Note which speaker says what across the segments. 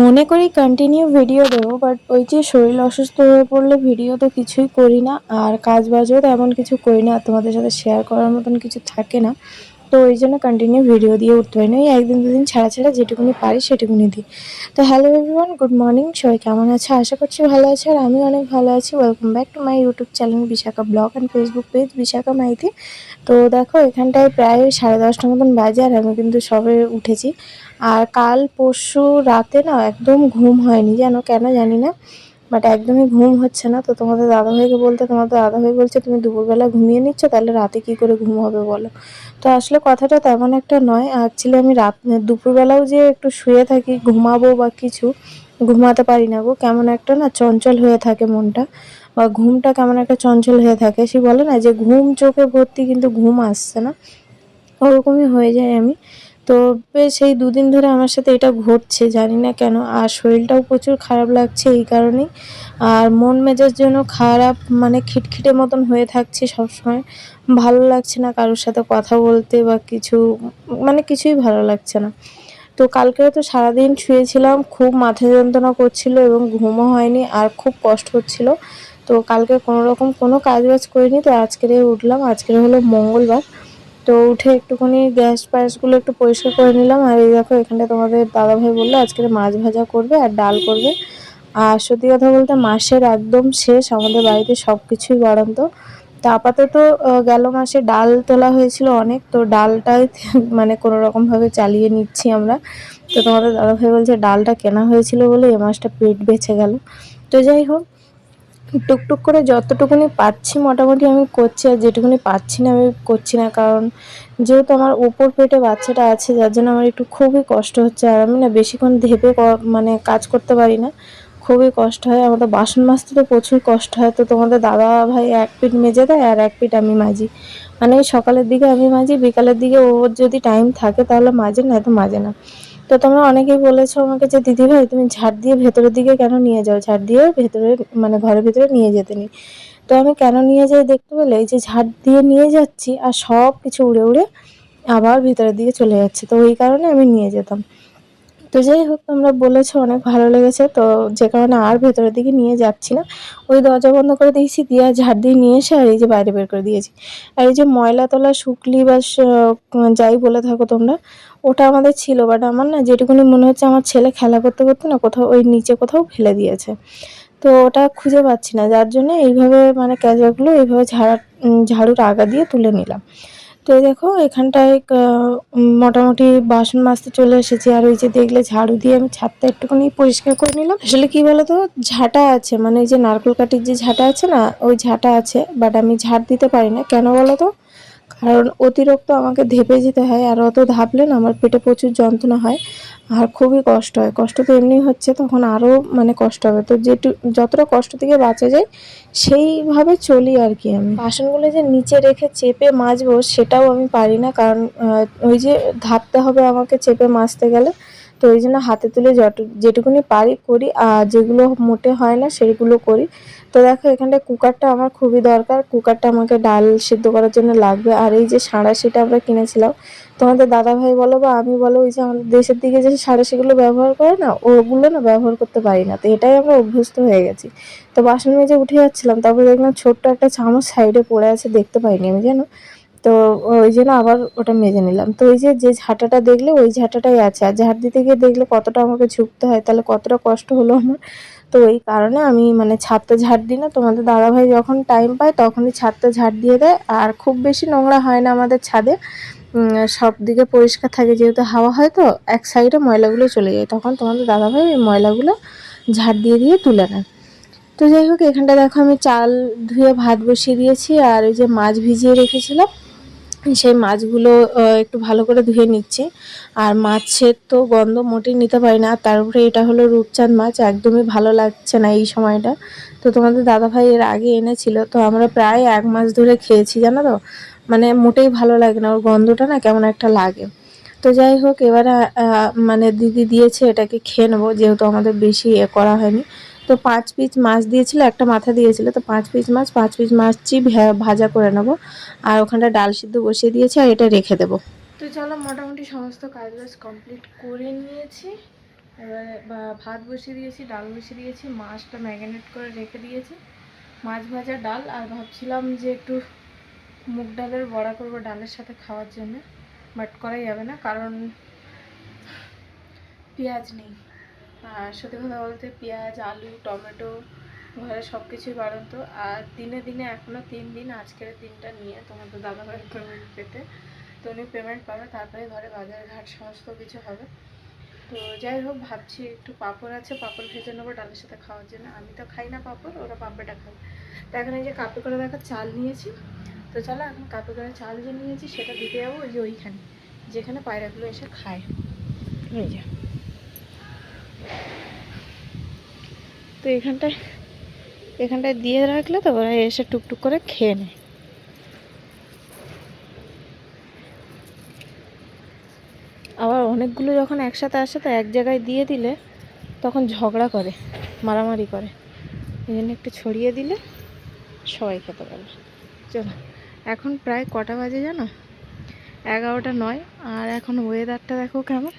Speaker 1: মনে করি continue video দেবো বাট ওই যে শরীর অসুস্থ হয়ে পড়লে ভিডিও তো কিছুই করি না, আর কাজ বাজও এমন কিছু করি না তোমাদের সাথে শেয়ার করার মতন কিছু থাকে না। তো ওই জন্য কন্টিনিউ ভিডিও দিয়ে উঠতে পারি না একদিন দুদিন ছাড়া ছাড়া যেটুকুনি পারি সেটুকুনি দিই। তো হ্যালো এভরিওয়ান গুড মর্নিং সবাই কেমন আছে? আশা করছি ভালো আছে আর আমি অনেক ভালো আছি। Welcome back to my YouTube channel Bishakha vlog and Facebook page Bishakha Maiti তো দেখো, এখানটায় প্রায় সাড়ে দশটা মতন বাজে আর আমি কিন্তু সবে উঠেছি। আর কাল পরশু রাতে না একদম ঘুম হয়নি যেন কেন জানি না। বাট একদমই ঘুম হচ্ছে না। তো তোমাদের দাদা দাদাভাইকে বলতে তোমাদের দাদা দাদাভাই বলছে তুমি দুপুরবেলা ঘুমিয়ে নিচ্ছ, তাহলে রাতে কি করে ঘুম হবে বলো? তো আসলে কথাটা তেমন একটা নয়। অ্যাকচুয়ালি আমি রাত, দুপুরবেলাও যে একটু শুয়ে থাকি, ঘুমাবো বা কিছু, ঘুমাতে পারি না গো। কেমন একটা না চঞ্চল হয়ে থাকে মনটা, বা ঘুমটা কেমন একটা চঞ্চল হয়ে থাকে। সে বলে না যে, ঘুম চোখে ভর্তি কিন্তু ঘুম আসছে না। ওরকমই হয়ে যায় আমি। তো এই দুদিন ধরে আমার সাথে এটা ঘটছে, জানি না কেন। আর শরীরটাও প্রচুর খারাপ লাগছে এই কারণেই। আর মন মেজাজ যেন খারাপ মানে খিটখিটে মতন হয়ে থাকছে সবসময়। ভালো লাগছে না কারোর সাথে কথা বলতে বা কিছু মানে কিছুই ভালো লাগছে না। তো কালকেও তো সারাদিন শুয়েছিলাম, খুব মাথা যন্ত্রণা করছিল এবং ঘুমও হয়নি আর খুব কষ্ট হচ্ছিল। তো কালকে কোনো রকম কোনো কাজ বাজ করিনি, তো আজকের উঠলাম। আজকের হলো মঙ্গলবার। তো উঠে একটুখানি গ্যাস ফ্যাসগুলো একটু পরিষ্কার করে নিলাম। আর এই দেখো এখানটা তোমাদের দাদাভাই বলল, আজকে মাছ ভাজা করবে আর ডাল করবে। আর সত্যি কথা বলতে মাসের একদম শেষ, আমাদের বাড়িতে সব কিছুই বাড়ন্ত। তো আপাতত গেল মাসে ডাল তোলা হয়েছিল অনেক, তো ডালটাই মানে কোনো রকমভাবে চালিয়ে নিচ্ছি আমরা। তো তোমাদের দাদাভাই বলছে, ডালটা কেনা হয়েছিল বলে এ মাসটা পেট বেঁচে গেল। তো যাই হোক টুকটুক করে যতটুকুনি পাচ্ছি মোটামুটি আমি করছি আর যেটুকুনি পাচ্ছি না আমি করছি না। কারণ যেহেতু আমার ওপর পেটে বাচ্চাটা আছে, যার জন্য আমার একটু খুবই কষ্ট হচ্ছে। আর আমি না বেশিক্ষণ ধেপে মানে কাজ করতে পারি না। খুবই কষ্ট হয়। আমাদের বাসন মাজতে তো প্রচুর কষ্ট হয়। তো তোমাদের দাদা ভাই এক পিঠ মেজে দেয় আর এক পিঠ আমি মাজি। মানে সকালের দিকে আমি মাজি, বিকালের দিকে ওর যদি টাইম থাকে তাহলে মাঝে না তো মাঝে না। তো তোমরা অনেকেই বলেছ আমাকে যে, দিদি ভাই, তুমি ঝাড় দিয়ে ভেতরের দিকে কেন নিয়ে যাও? ঝাড় দিয়ে ভেতরে মানে ঘরের ভেতরে নিয়ে যেতে নি তো আমি কেন নিয়ে যাই দেখতে পেলে, এই যে ঝাড় দিয়ে নিয়ে যাচ্ছি আর সব কিছু উড়ে উড়ে আবার ভেতরের দিকে চলে যাচ্ছে। তো ওই কারণে আমি নিয়ে যেতাম। তো যাই হোক, তোমরা বলেছ অনেক ভালো লেগেছে, তো যে কারণে আর ভেতরের দিকে নিয়ে যাচ্ছি না। ওই দরজা বন্ধ করে দিয়েছি দিয়ে ঝাড় দিয়ে নিয়ে এসে আর এই যে বাইরে বের করে দিয়েছি। আর এই যে ময়লা তোলা শুকলি বা যাই বলে থাকো তোমরা, ওটা আমাদের ছিল বাট আমার না যেটুকুনি মনে হচ্ছে আমার ছেলে খেলা করতে করতে না কোথাও, ওই নিচে কোথাও ফেলে দিয়েছে। তো ওটা খুঁজে পাচ্ছি না, যার জন্য এইভাবে মানে ক্যাজগুলো এইভাবে ঝাড়া ঝাড়ুর আগা দিয়ে তুলে নিলাম। তো দেখো, এখানটায় মোটামুটি বাসন মাজতে চলে এসেছি। আর ওই যে দেখলে ঝাড়ু দিয়ে আমি ছাদটা একটুখানি পরিষ্কার করে নিলাম। আসলে কি বলতো, ঝাঁটা আছে মানে যে নারকেল কাঠির যে ঝাঁটা আছে না, ওই ঝাঁটা আছে বাট আমি ঝাড় দিতে পারি না। কেন বলো তো কারণ অতিরিক্ত আমাকে ধেপে যেতে হয় আর অত ধাপলে না আমার পেটে প্রচুর যন্ত্রণা হয় আর খুবই কষ্ট হয়। কষ্ট তো এমনি হচ্ছে, তখন আরও মানে কষ্ট হবে। তো যেটু, যতটা কষ্ট থেকে বাঁচা যায়, সেইভাবে চলি আর কি আমি। বাসনগুলো যে নিচে রেখে চেপে মাজবো, সেটাও আমি পারি না। কারণ ওই যে ধাপতে হবে আমাকে চেপে মাজতে গেলে তো ওই জন্য হাতে তুলে যত, যেটুকুনি পারি করি, আর যেগুলো মোটে হয় না সেগুলো করি। তো দেখো, এখানটায় কুকারটা আমার খুবই দরকার। কুকারটা আমাকে ডাল সিদ্ধ করার জন্য লাগবে। আর এই যে সাঁড়াশিটা আমরা কিনেছিলাম, তোমাদের দাদা ভাই বলো বা আমি বলো, ওই যে আমাদের দেশের দিকে যে সাঁড়াশিগুলো ব্যবহার করে না, ওগুলো না ব্যবহার করতে পারি না। তো এটাই আমরা অভ্যস্ত হয়ে গেছি। তো বাসন মেজে উঠে যাচ্ছিলাম, তারপরে দেখলাম ছোট্ট একটা চামচ সাইডে পড়ে আছে, দেখতে পাইনি আমি, জানো? তো ওই জন্য আবার ওটা মেজে নিলাম। তো ওই যে যে ঝাঁটাটা দেখলে, ওই ঝাঁটাটাই আছে। আর ঝাঁট দিতে গিয়ে দেখলে কতটা আমাকে ঝুঁকতে হয়, তাহলে কতটা কষ্ট হলো আমার। তো ওই কারণে আমি মানে ছাদটা ঝাড় দিই না। তোমাদের দাদাভাই যখন টাইম পায়, তখনই ছাদটা ঝাড় দিয়ে দেয়। আর খুব বেশি নোংরা হয় না আমাদের ছাদে। সব দিকে পরিষ্কার থাকে। যেহেতু হাওয়া হয় তো, এক সাইডে ময়লাগুলো চলে যায়। তখন তোমাদের দাদাভাই ওই ময়লাগুলো ঝাড় দিয়ে দিয়ে তুলে নেয়। তো যাই হোক, এখানটা দেখো, আমি চাল ধুয়ে ভাত বসিয়ে দিয়েছি। আর ওই যে মাছ ভিজিয়ে রেখেছিলাম। সেই মাছগুলো একটু ভালো করে ধুয়ে নিচ্ছি। আর মাছের তো গন্ধ মোটেই নিতে পারি না। তার উপরে এটা হলো রূপচাঁদ মাছ, একদমই ভালো লাগছে না এই সময়টা। তো তোমাদের দাদাভাই এর আগে এনেছিল, তো আমরা প্রায় এক মাস ধরে খেয়েছি, জানো তো? মানে মোটেই ভালো লাগে না, ওর গন্ধটা না কেমন একটা লাগে। তো যাই হোক, এবারে মানে দিদি দিয়েছে, এটাকে খেয়ে নেব, যেহেতু আমাদের বেশি এ করা হয়নি। তো পাঁচ পিস মাছ দিয়েছিল, একটা মাথা দিয়েছিল, তো পাঁচ পিস মাছ, পাঁচ পিস মাছই ভাজা করে নেব। আর ওখানটা ডাল সিদ্ধ বসিয়ে দিয়েছি আর এটা রেখে দেবো। তো চলো মোটামুটি সমস্ত কাজ বাজ কমপ্লিট করে নিয়েছি। এবারে ভাত বসিয়ে দিয়েছি, ডাল বসিয়ে দিয়েছি, মাছটা ম্যারিনেট করে রেখে দিয়েছি। মাছ ভাজা ডাল, আর ভাবছিলাম যে একটু মুগ ডালের বড়া করব ডালের সাথে খাওয়ার জন্য বাট করাই যাবে না, কারণ পেঁয়াজ নেই। আর সত্যি কথা বলতে পেঁয়াজ, আলু, টমেটো, ঘরে সব কিছুই বাড়ন্ত। আর দিনে দিনে এখনও তিন দিন, আজকের দিনটা নিয়ে তোমাদের দাদাভাইয়ের পেমেন্ট পেতে। তো উনি পেমেন্ট পাবে, তারপরে ঘরে বাজার ঘাট সমস্ত কিছু হবে। তো যাই হোক, ভাবছি একটু পাঁপড় আছে, পাঁপড় ভেজে নেব, ডালের সাথে খাওয়ার জন্য। আমি তো খাই না পাঁপড়, ওরা পাঁপড়টা খাবে তো এখন এই যে কাপে করে দেখা চাল নিয়েছি। তো চলো এখন কাপে করে চাল যে নিয়েছি, সেটা দিতে যাব ওই যে ওইখানে, যেখানে পায়রাগুলো এসে খায়। এই যে। তো এখানটায় এখানটায় দিয়ে রাখলে তো ওরা এসে টুকটুক করে খেয়ে নেয় আবার অনেকগুলো যখন একসাথে আসে, তো এক জায়গায় দিয়ে দিলে তখন ঝগড়া করে, মারামারি করে। এই জন্য একটু ছড়িয়ে দিলে সবাই খেতে পারবে। চলো, এখন প্রায় কটা বাজে জানো? এগারোটা নয়, আর এখন ওয়েদারটা দেখো কেমন?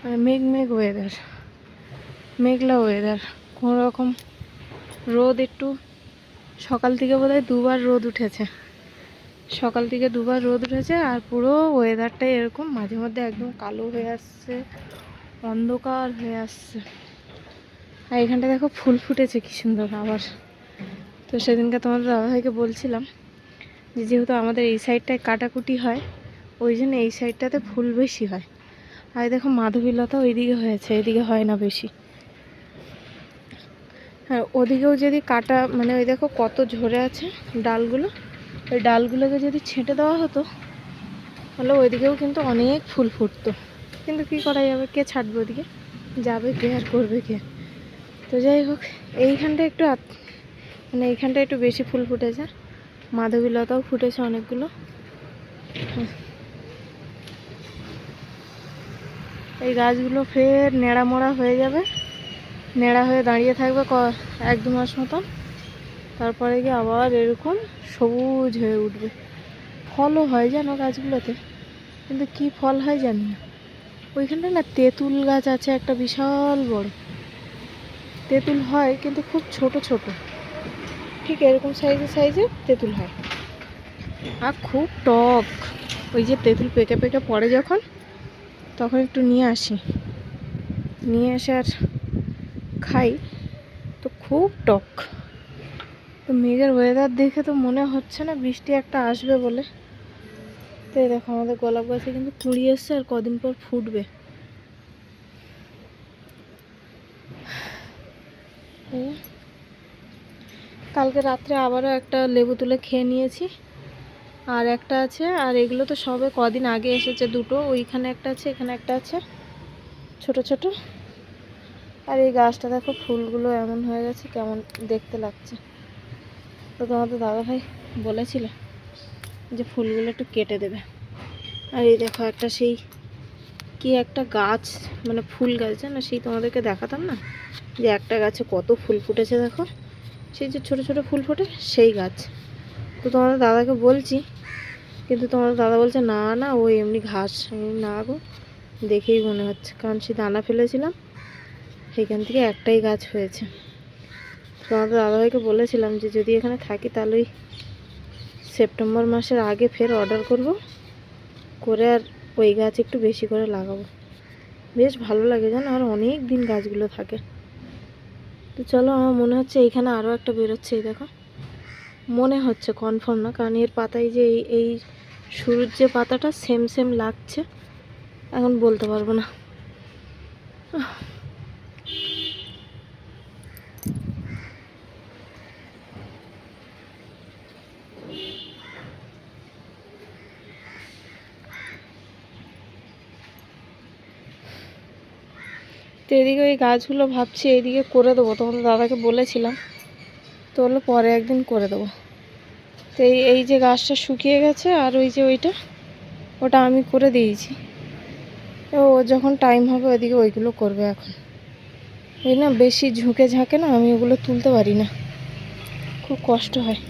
Speaker 1: মানে মেঘ মেঘ ওয়েদার মেঘলা ওয়েদার কোনো রকম রোদ একটু সকাল থেকে বোধহয় দুবার রোদ উঠেছে। সকাল থেকে দুবার রোদ উঠেছে আর পুরো ওয়েদারটাই এরকম, মাঝে মধ্যে একদম কালো হয়ে আসছে, অন্ধকার হয়ে আসছে। আর এখানটা দেখো ফুল ফুটেছে, কি সুন্দর আবার। তো সেদিনকে তোমাদের দাদাভাইকে বলছিলাম যে যেহেতু আমাদের এই সাইডটায় কাটাকুটি হয়, ওই জন্য এই সাইডটাতে ফুল বেশি হয়। আর দেখো মাধবীলতা ওইদিকে হয়েছে, এদিকে হয় না বেশি। হ্যাঁ ওদিকেও যদি কাটা মানে ওই দেখো কত ঝরে আছে ডালগুলো। ওই ডালগুলোকে যদি ছেঁটে দেওয়া হতো, তাহলে ওইদিকেও কিন্তু অনেক ফুল ফুটতো। কিন্তু কী করা যাবে? কে ছাড়বে ওদিকে? যাবে কে আর করবে কে? তো যাই হোক, এইখানটা একটু মানে এইখানটা একটু বেশি ফুল ফুটেছে। মাধবীলতাও ফুটেছে অনেকগুলো। এই গাছগুলো ফের নেড়া মোড়া হয়ে যাবে। নেড়া হয়ে দাঁড়িয়ে থাকবে ক, এক দু মাস মতন। তারপরে গিয়ে আবার এরকম সবুজ হয়ে উঠবে। ফলও হয় জানো গাছগুলোতে, কিন্তু কি ফল হয় জানি না। ওইখানটা না তেঁতুল গাছ আছে, একটা বিশাল বড়। তেঁতুল হয়, কিন্তু খুব ছোট ছোট। ঠিক এরকম সাইজে সাইজে তেঁতুল হয়। আর খুব টক। ওই যে তেঁতুল পেকে পেকে পড়ে যখন, তখন একটু নিয়ে আসি। নিয়ে এসে আর খাই, তো খুব টক। তো মেঘের ওয়েদার দেখে তো মনে হচ্ছে না বৃষ্টি একটা আসবে বলে। তো দেখো আমাদের গোলাপ গাছে কিন্তু কুড়ি এসছে আর কদিন পর ফুটবে। কালকে রাত্রে আবারও একটা লেবু তুলে খেয়ে নিয়েছি। আর একটা আছে, আর এগুলো তো সবে কদিন আগে এসেছে দুটো। ওইখানে একটা আছে, এখানে একটা আছে। ছোট ছোট। আর এই গাছটা দেখো, ফুলগুলো এমন হয়ে গেছে, কেমন দেখতে লাগছে। তো তোমাদের দাদাভাই বলেছিল যে ফুলগুলো একটু কেটে দেবে। আর এই দেখো একটা সেই কি একটা গাছ মানে ফুল গাছ, জানো? সেই তোমাদেরকে দেখাতাম না? যে একটা গাছে কত ফুল ফুটেছে দেখো? সেই যে ছোট ছোট ফুল ফোটে সেই গাছ। তো তোমাদের দাদাকে বলছি, কিন্তু তোমাদের দাদা বলছে, না না, ও এমনি ঘাস, না গো, দেখেই মনে হচ্ছে। কারণ সে দানা ফেলেছিলাম সেখান থেকে একটাই গাছ হয়েছে। তোমাদের দাদাভাইকে বলেছিলাম যে, যদি এখানে থাকি তাহলে ওই সেপ্টেম্বর মাসের আগে ফের অর্ডার করব, করে আর ওই গাছ একটু বেশি করে লাগাবো। বেশ ভালো লাগে জানো, আর অনেক দিন গাছগুলো থাকে। তো চলো, আমার মনে হচ্ছে এইখানে আরও একটা বেরোচ্ছে, এই দেখো। মনে হচ্ছে কনফার্ম না, কারণ এর পাতায় যে এই এই শুরুর যে পাতাটা সেম সেম লাগছে। এখন বলতে পারব না। তো এদিকে ওই গাছগুলো ভাবছি এইদিকে করে দেবো, তোমাদের দাদাকে বলেছিলাম। তো হলো পরে একদিন করে দেবো। তো এই এই যে গাছটা শুকিয়ে গেছে আর ওই যে ওইটা, ওটা আমি করে দিয়েছি। ও যখন টাইম হবে ওইদিকে ওইগুলো করবে এখন। ওই না বেশি ঝুঁকে ঝাঁকে না আমি ওগুলো তুলতে পারি না। খুব কষ্ট হয়।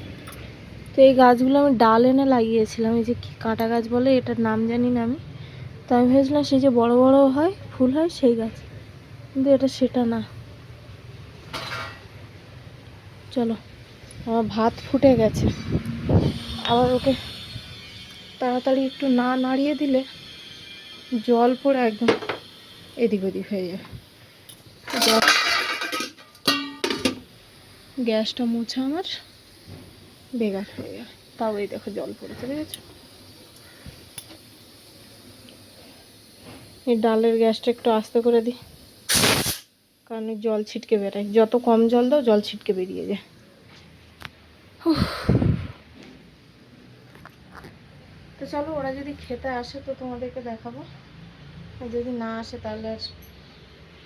Speaker 1: তো এই গাছগুলো আমি ডাল এনে লাগিয়েছিলাম, এই যে কি কাঁটা গাছ বলে এটার নাম জানি না আমি। তো আমি ভেবেছিলাম সেই যে বড় বড় হয়, ফুল হয় সেই গাছ। কিন্তু এটা সেটা না। চলো, আমার ভাত ফুটে গেছে। আবার ওকে তাড়াতাড়ি একটু না নাড়িয়ে দিলে জল পড়ে একদম এদিক ওদিক হয়ে যায় গ্যাস গ্যাসটা মুছে আমার বেগার হয়ে যায় তাও এই দেখো জল পড়েছে দেখেছ এই ডালের গ্যাসটা একটু আস্তে করে দিই। কারণ জল ছিটকে বেরোয় যত কম জল দাও, জল ছিটকে বেরিয়ে যায়। তো চলো, ওরা যদি খেতে আসে, তো তোমাদেরকে দেখাবো। আর যদি না আসে, তাহলে আর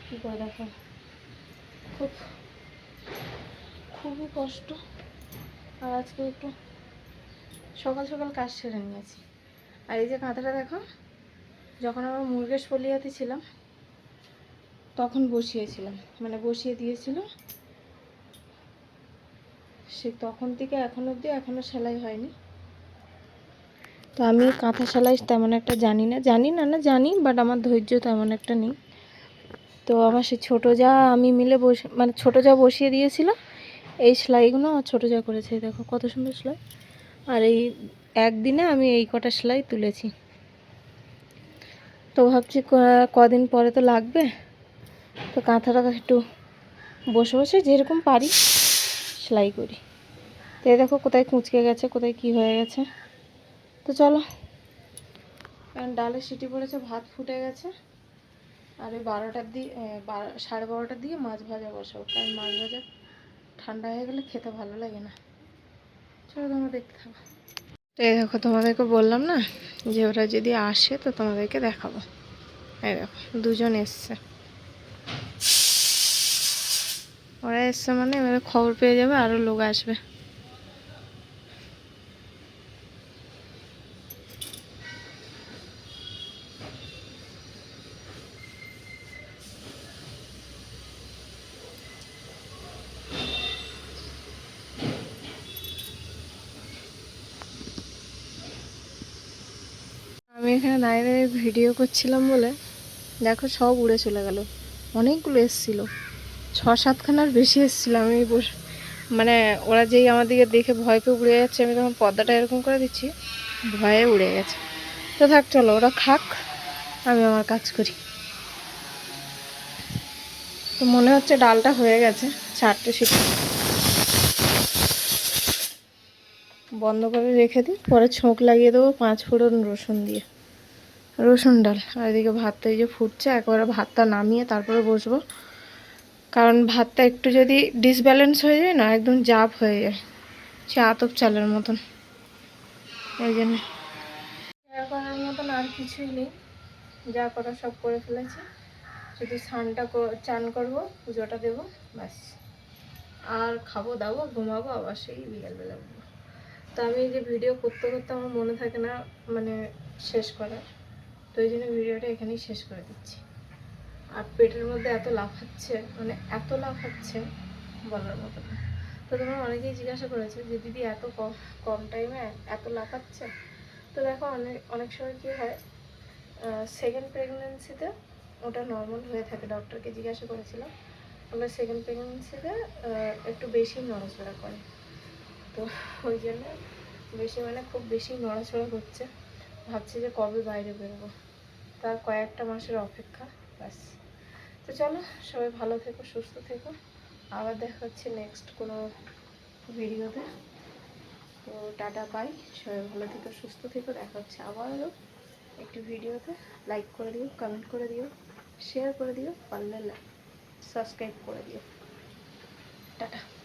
Speaker 1: কী করে দেখাবো? খুব, খুবই কষ্ট। আর আজকে একটু সকাল সকাল কাজ সেরে নিয়েছি। আর এই যে কাঁথাটা দেখো, যখন আমরা মুরগেশ পলিয়াতে ছিলাম তখন বসিয়েছিলাম। মানে বসিয়ে দিয়েছিল। সে তখন থেকে এখন অবধি এখনও সেলাই হয়নি। তো আমি কাঁথা সেলাই তেমন একটা জানি না। জানি না না জানি বাট আমার ধৈর্য তেমন একটা নেই। তো আমার সে ছোটো যা আমি মিলে বসে মানে ছোটো যা বসিয়ে দিয়েছিল, এই সেলাইগুলো আমার ছোটো যা করেছে। দেখো কত সুন্দর সেলাই। আর এই একদিনে আমি এই কটা সেলাই তুলেছি। তো ভাবছি কদিন পরে তো লাগবে। তো কাঁথাটা একটু বসে বসে যেরকম পারি, সেলাই করি। তো দেখো কোথায় কুঁচকে গেছে, কোথায় কি হয়ে গেছে। তো চলো। কারণ ডালে সিটি পড়েছে, ভাত ফুটে গেছে। আর ওই বারোটার দিয়ে বারো, সাড়ে বারোটার দিকে মাছ ভাজা বসাবো। কারণ মাছ ভাজা ঠান্ডা হয়ে গেলে খেতে ভালো লাগে না। চলো তোমরা দেখতে থাকো। তো এই দেখো তোমাদেরকে বললাম না, যে ওরা যদি আসে তো তোমাদেরকে দেখাবো। এই দেখো, দুজন এসছে। ওরা এসছে মানে এবারে খবর পেয়ে যাবে আরও লোক আসবে। আমি এখানে দাঁড়িয়ে দাঁড়িয়ে ভিডিও করছিলাম বলে, দেখো সব উড়ে চলে গেল। অনেকগুলো এসেছিল। ছ সাতখানার বেশি এসেছিল। আমি বস- মানে ওরা যেই আমার দিকে দেখে ভয় পেয়ে উড়ে যাচ্ছে, আমি তখন পর্দাটা এরকম করে দিচ্ছি, ভয়ে উড়ে গেছে। তো থাক, চলো, ওরা খাক, আমি আমার কাজ করি। তো মনে হচ্ছে ডালটা হয়ে গেছে চারটে সিটি বন্ধ করে রেখে দিই, পরে ছোঁক লাগিয়ে দেবো, পাঁচ ফোড়ন রসুন দিয়ে। রসুন ডাল। আর এদিকে ভাতটা এই যে ফুটছে, একবারে ভাতটা নামিয়ে তারপরে বসবো। কারণ ভাতটা একটু যদি ডিসব্যালেন্স হয়ে যায় না, একদম জাপ হয়ে যায়। সে আতপ চালের মতন। এই জন্য। করার মতন আর কিছুই নেই। যা করার সব করে ফেলেছি। শুধু স্নানটা কর- চান করব, পুজোটা দেবো, ব্যাস। আর খাব, দাবো, ঘুমাবো, আবার সেই বিকালবেলা তো আমি যে ভিডিও করতে করতে আমার মনে থাকে না মানে শেষ করার। তো এই জন্য ভিডিওটা এখানেই শেষ করে দিচ্ছি। আর পেটের মধ্যে এত লাফাচ্ছে মানে এত লাফাচ্ছে বলার মতো না। তো তোমরা অনেকেই জিজ্ঞাসা করেছে যে, দিদি, এত কম কম টাইমে এত লাফাচ্ছে তো দেখো, অনেক অনেক সময় কী হয় সেকেন্ড প্রেগনেন্সিতে ওটা নর্মাল হয়ে থাকে। ডক্টরকে জিজ্ঞাসা করেছিলাম বলে সেকেন্ড প্রেগনেন্সিতে একটু বেশি নড়াচড়া করে। তো ওই জন্য বেশি মানে খুব বেশি নড়াচড়া করছে ভাবছি যে কবে বাইরে বেরোবো। তার কয়েকটা মাসের অপেক্ষা, ব্যাস। তো চলো, সবাই ভালো থেকো, সুস্থ থেকো। আবার দেখা হচ্ছে নেক্সট কোনো ভিডিওতে। তো টাটা পাই সবাই ভালো থেকো, সুস্থ থেকো। দেখা হচ্ছে আবারও একটি ভিডিওতে। লাইক করে দিও কমেন্ট করে দিও শেয়ার করে দিও, পারলে সাবস্ক্রাইব করে দিও। টাটা।